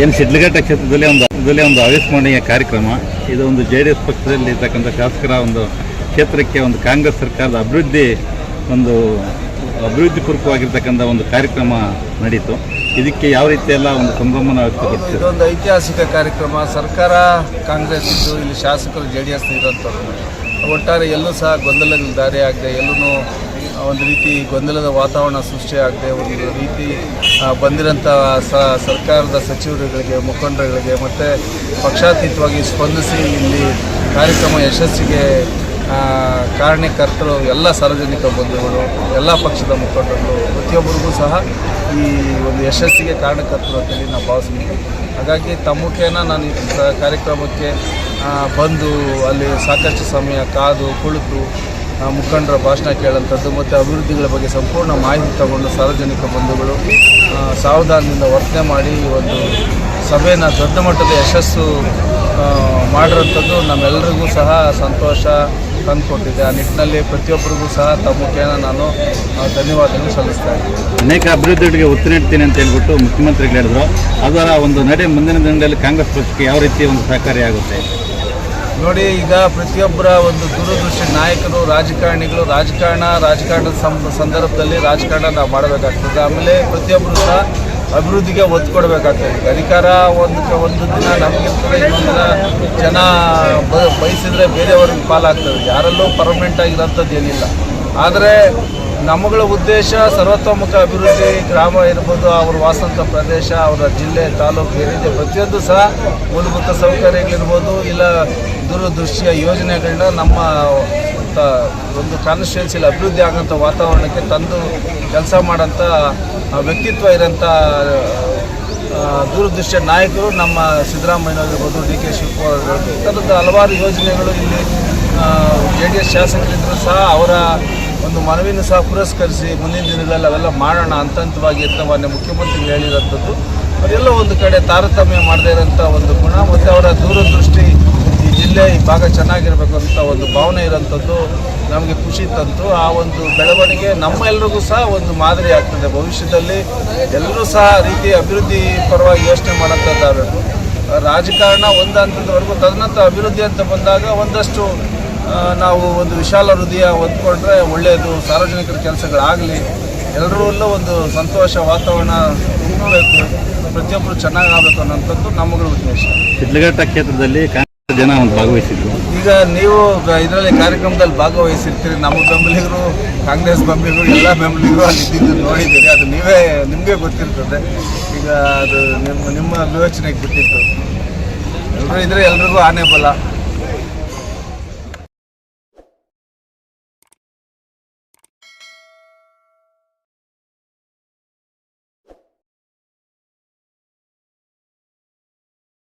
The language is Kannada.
ಏನು ಶಿಡ್ಲಘಟ್ಟ ಕ್ಷೇತ್ರದಲ್ಲಿ ಒಂದು, ಇದರಲ್ಲಿ ಒಂದು ಅವಿಸ್ಮರಣೀಯ ಕಾರ್ಯಕ್ರಮ. ಇದು ಒಂದು ಜೆ ಡಿ ಎಸ್ ಪಕ್ಷದಲ್ಲಿ ಇರ್ತಕ್ಕಂಥ ಶಾಸಕರ ಒಂದು ಕ್ಷೇತ್ರಕ್ಕೆ ಒಂದು ಕಾಂಗ್ರೆಸ್ ಸರ್ಕಾರದ ಅಭಿವೃದ್ಧಿ, ಒಂದು ಅಭಿವೃದ್ಧಿ ಪೂರ್ವಕವಾಗಿರ್ತಕ್ಕಂಥ ಒಂದು ಕಾರ್ಯಕ್ರಮ ನಡೀತು. ಇದಕ್ಕೆ ಯಾವ ರೀತಿಯೆಲ್ಲ ಒಂದು ಸಂಭ್ರಮನ ವ್ಯಕ್ತಪಡಿಸಿದೆ ಇದೊಂದು ಐತಿಹಾಸಿಕ ಕಾರ್ಯಕ್ರಮ. ಸರ್ಕಾರ ಕಾಂಗ್ರೆಸ್ ಇದ್ದು, ಇಲ್ಲಿ ಶಾಸಕರು ಜೆ ಡಿ ಎಸ್ ಇರೋಂಥವ್ರು. ಒಟ್ಟಾರೆ ಎಲ್ಲೂ ಸಹ ಗೊಂದಲಗಳು ದಾರಿ ಆಗದೆ ಎಲ್ಲೂ ಒಂದು ರೀತಿ ಗೊಂದಲದ ವಾತಾವರಣ ಸೃಷ್ಟಿಯಾಗದೆ ಒಂದು ರೀತಿ ಬಂದಿರೋಂಥ ಸರ್ಕಾರದ ಸಚಿವರುಗಳಿಗೆ, ಮುಖಂಡರುಗಳಿಗೆ ಮತ್ತು ಪಕ್ಷಾತೀತವಾಗಿ ಸ್ಪಂದಿಸಿ ಇಲ್ಲಿ ಕಾರ್ಯಕ್ರಮ ಯಶಸ್ಸಿಗೆ ಕಾರಣಕರ್ತರು ಎಲ್ಲ ಸಾರ್ವಜನಿಕ ಬಂಧುಗಳು, ಎಲ್ಲ ಪಕ್ಷದ ಮುಖಂಡರು ಪ್ರತಿಯೊಬ್ಬರಿಗೂ ಸಹ ಈ ಒಂದು ಯಶಸ್ಸಿಗೆ ಕಾರಣಕರ್ತರು ಅಂತೇಳಿ ನಾವು ಭಾವಿಸ್ತೀನಿ ಹಾಗಾಗಿ ತಮ್ಮ ಮುಖೇನ ನಾನು ಈ ಕಾರ್ಯಕ್ರಮಕ್ಕೆ ಬಂದು ಅಲ್ಲಿ ಸಾಕಷ್ಟು ಸಮಯ ಕಾದು ಕುಳಿತು ಮುಖಂಡರ ಭಾಷಣ ಕೇಳೋಂಥದ್ದು ಮತ್ತು ಅಭಿವೃದ್ಧಿಗಳ ಬಗ್ಗೆ ಸಂಪೂರ್ಣ ಮಾಹಿತಿ ತಗೊಂಡು ಸಾರ್ವಜನಿಕ ಬಂಧುಗಳು ಸಾವಧಾನದಿಂದ ವರ್ತನೆ ಮಾಡಿ ಈ ಒಂದು ಸಭೆಯನ್ನು ದೊಡ್ಡ ಮಟ್ಟದ ಯಶಸ್ಸು ಮಾಡಿರೋಂಥದ್ದು ನಮ್ಮೆಲ್ಲರಿಗೂ ಸಹ ಸಂತೋಷ ತಂದುಕೊಟ್ಟಿದೆ ಆ ನಿಟ್ಟಿನಲ್ಲಿ ಪ್ರತಿಯೊಬ್ಬರಿಗೂ ಸಹ ತಮ್ಮ ಮುಖೇನ ನಾನು ಧನ್ಯವಾದಗಳು ಸಲ್ಲಿಸ್ತಾ ಇದ್ದೀನಿ. ಅನೇಕ ಅಭಿವೃದ್ಧಿಗಳಿಗೆ ಒತ್ತು ನೀಡ್ತೀನಿ ಅಂತ ಹೇಳ್ಬಿಟ್ಟು ಮುಖ್ಯಮಂತ್ರಿಗಳು ಹೇಳಿದ್ರು. ಅದರ ಒಂದು ನಡೆ ಮುಂದಿನ ದಿನಗಳಲ್ಲಿ ಕಾಂಗ್ರೆಸ್ ಪಕ್ಷಕ್ಕೆ ಯಾವ ರೀತಿ ಒಂದು ಸಹಕಾರಿಯಾಗುತ್ತೆ ನೋಡಿ, ಈಗ ಪ್ರತಿಯೊಬ್ಬರ ಒಂದು ದೂರದೃಷ್ಟಿ ನಾಯಕರು, ರಾಜಕಾರಣಿಗಳು, ರಾಜಕಾರಣ ರಾಜಕಾರಣದ ಸಂದರ್ಭದಲ್ಲಿ ರಾಜಕಾರಣ ನಾವು ಮಾಡಬೇಕಾಗ್ತದೆ. ಆಮೇಲೆ ಪ್ರತಿಯೊಬ್ಬರು ಸಹ ಅಭಿವೃದ್ಧಿಗೆ ಒತ್ತು ಕೊಡಬೇಕಾಗ್ತದೆ ಅಧಿಕಾರ ಒಂದು ಒಂದು ದಿನ ನಮಗಿರ್ತದೆ ಇನ್ನೊಂದು ಜನ ಬಯಸಿದ್ರೆ ಬೇರೆಯವ್ರಿಗೆ ಪಾಲಾಗ್ತದೆ. ಯಾರಲ್ಲೂ ಪರ್ಮನೆಂಟ್ ಆಗಿರೋಂಥದ್ದು ಏನಿಲ್ಲ. ಆದರೆ ನಮ್ಮಗಳ ಉದ್ದೇಶ ಸರ್ವತೋಮುಖ ಅಭಿವೃದ್ಧಿ ಗ್ರಾಮ ಇರ್ಬೋದು, ಅವ್ರ ವಾಸಂತ ಪ್ರದೇಶ, ಅವರ ಜಿಲ್ಲೆ, ತಾಲೂಕು ಏನಿದೆ, ಪ್ರತಿಯೊಂದು ಸಹ ಮೂಲಭೂತ ಸೌಕರ್ಯಗಳಿರ್ಬೋದು, ಇಲ್ಲ ದೂರದೃಷ್ಟಿಯ ಯೋಜನೆಗಳನ್ನ ನಮ್ಮ ಒಂದು ಕಾನ್ಸ್ಟಿಟ್ಯೂನ್ಸಿಲಿ ಅಭಿವೃದ್ಧಿ ಆಗೋಂಥ ವಾತಾವರಣಕ್ಕೆ ತಂದು ಕೆಲಸ ಮಾಡೋಂಥ ವ್ಯಕ್ತಿತ್ವ ಇರೋಂಥ ದೂರದೃಷ್ಟಿಯ ನಾಯಕರು ನಮ್ಮ ಸಿದ್ದರಾಮಯ್ಯನವರಿರ್ಬೋದು ಡಿ ಕೆ ಶಿವಕುಮಾರ್ ಈ ಥರದ ಹಲವಾರು ಯೋಜನೆಗಳು ಇಲ್ಲಿ ಜೆ ಡಿ ಎಸ್ ಶಾಸಕರಿದ್ದರೂ ಸಹ ಅವರ ಒಂದು ಮನವಿನೂ ಸಹ ಪುರಸ್ಕರಿಸಿ ಮುಂದಿನ ದಿನಗಳಲ್ಲಿ ಅವೆಲ್ಲ ಮಾಡೋಣ ಹಂತ ಹಂತವಾಗಿ ಅಂತ ಮಾನ್ಯ ಮುಖ್ಯಮಂತ್ರಿಗಳು ಹೇಳಿರೋಂಥದ್ದು ಅದೆಲ್ಲ ಒಂದು ಕಡೆ ತಾರತಮ್ಯ ಮಾಡದೇ ಇರೋಂಥ ಒಂದು ಗುಣ ಮತ್ತು ಅವರ ದೂರದೃಷ್ಟಿ ಈ ಜಿಲ್ಲೆ ಈ ಭಾಗ ಚೆನ್ನಾಗಿರಬೇಕು ಅಂತ ಒಂದು ಭಾವನೆ ಇರೋಂಥದ್ದು ನಮಗೆ ಖುಷಿ ತಂತು. ಆ ಒಂದು ಬೆಳವಣಿಗೆ ನಮ್ಮೆಲ್ಲರಿಗೂ ಸಹ ಒಂದು ಮಾದರಿ ಆಗ್ತದೆ. ಭವಿಷ್ಯದಲ್ಲಿ ಎಲ್ಲರೂ ಸಹ ರೀತಿ ಅಭಿವೃದ್ಧಿ ಪರವಾಗಿ ಯೋಚನೆ ಮಾಡೋಂಥದ್ದಾಗಬೇಕು ರಾಜಕಾರಣ ಒಂದು ಹಂತದವರೆಗೂ ತದನಂತರ ಅಭಿವೃದ್ಧಿ ಅಂತ ಬಂದಾಗ ಒಂದಷ್ಟು ನಾವು ಒಂದು ವಿಶಾಲ ಹೃದಯ ಹೊಂದ್ಕೊಂಡ್ರೆ ಒಳ್ಳೆಯದು ಸಾರ್ವಜನಿಕರ ಕೆಲಸಗಳಾಗಲಿ ಎಲ್ಲರಲ್ಲೂ ಒಂದು ಸಂತೋಷ ವಾತಾವರಣ ತುಂಬಬೇಕು ಪ್ರತಿಯೊಬ್ಬರು ಚೆನ್ನಾಗಾಗಬೇಕು ಅನ್ನೋಂಥದ್ದು ನಮ್ಮಗಳ ಉದ್ದೇಶ. ಶಿಡ್ಲಘಟ್ಟ ಕ್ಷೇತ್ರದಲ್ಲಿ ಜನ ಒಂದು ಭಾಗವಹಿಸಿದ್ರು. ಈಗ ನೀವು ಇದರಲ್ಲಿ ಕಾರ್ಯಕ್ರಮದಲ್ಲಿ ಭಾಗವಹಿಸಿರ್ತೀರಿ. ನಮ್ಮ ಬೆಂಬಲಿಗರು ಕಾಂಗ್ರೆಸ್ ಬೆಂಬಲಿಗರು ಎಲ್ಲ ಬೆಂಬಲಿಗರು ಅಲ್ಲಿ ಇದ್ದಿದ್ದು ನೋಡಿದ್ದೀರಿ. ಅದು ನೀವೇ ನಿಮಗೆ ಗೊತ್ತಿರ್ತದೆ. ಈಗ ಅದು ನಿಮ್ಮ ನಿಮ್ಮ ವಿವೇಚನೆಗೆ ಬಿಟ್ಟಿತ್ತು ಎಲ್ಲರೂ ಇದ್ರೆ ಎಲ್ರಿಗೂ ಆನೆ ಬಲ.